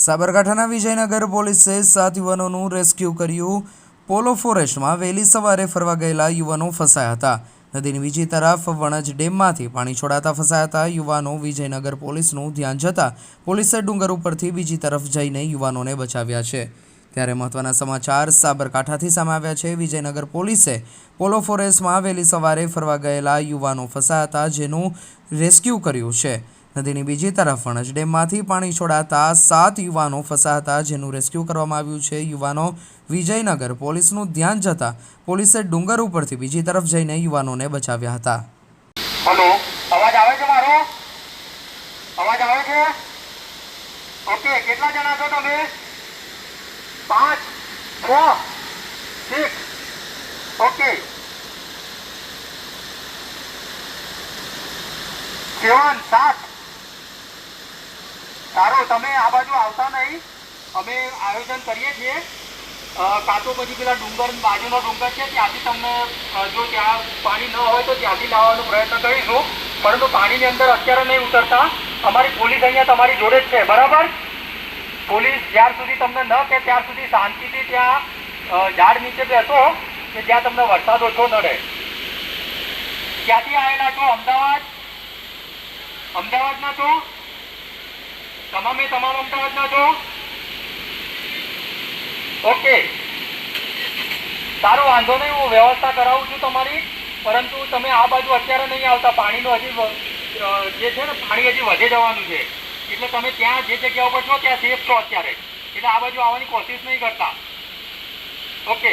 સાબરકાંઠાના વિજયનગર પોલીસે સાત યુવાનોનું રેસ્ક્યુ કર્યું. પોલો ફોરેસ્ટમાં વહેલી સવારે ફરવા ગયેલા યુવાનો ફસાયા હતા. નદીની બીજી તરફ વણજ ડેમમાંથી પાણી છોડાતા ફસાયા હતા. યુવાનો વિજયનગર પોલીસનું ધ્યાન જતાં પોલીસે ડુંગર ઉપરથી બીજી તરફ જઈને યુવાનોને બચાવ્યા છે. ત્યારે મહત્વના સમાચાર સાબરકાંઠાથી સામે આવ્યા છે. વિજયનગર પોલીસે પોલો ફોરેસ્ટમાં વહેલી સવારે ફરવા ગયેલા યુવાનો ફસાયા હતા, જેનું રેસ્ક્યુ કર્યું છે. નદીની બીજી તરફ ફણજ ડેમમાંથી પાણી છોડાતા સાત યુવાનો ફસાતા, જેનું રેસ્ક્યુ કરવામાં આવ્યું છે. યુવાનો વિજયનગર પોલીસનું ધ્યાન જતા પોલીસે ડુંગર ઉપરથી બીજી તરફ જઈને યુવાનોને બચાવ્યા હતા. હલો, અવાજ આવે છે મારો? અવાજ આવે છે? ઓકે, કેટલા જણા છો તમે? પાંચ, છ સિક્સ ઓકે. સેવન સાત. સારું તમે આ બાજુ આવતા નહીં. અમે આયોજન કરીએ છીએ. કાં તો પછી પેલા ડુંગર, બાજુનો ડુંગર છે, ત્યાંથી તમને જો ત્યાં પાણી ન હોય તો ત્યાંથી લાવવાનો પ્રયત્ન કરીશું. પરંતુ પાણીની અંદર અત્યારે નહીં ઉતરતા. અમારી પોલીસ અહીંયા તમારી જોડે જ છે, બરાબર? પોલીસ જ્યાર સુધી તમને ન કે ત્યાર સુધી શાંતિથી ત્યાં ઝાડ નીચે બેસો, કે જ્યાં તમને વરસાદ ઓછો નડે ક્યાંથી આવેલા છો? અમદાવાદ? અમદાવાદના છો? તમામે તમામ અમદાવાદના છો? ઓકે સારું, વાંધો નહીં, હું વ્યવસ્થા કરાવું છું તમારી. પરંતુ તમે આ બાજુ અત્યારે નહીં આવતા. પાણીનું હજી જે છે ને, પાણી હજી વધે જવાનું છે. એટલે તમે ત્યાં જે જગ્યા ઉપર છો, ત્યાં સેફ છો અત્યારે. એટલે આ બાજુ આવવાની કોશિશ નહીં કરતા. ઓકે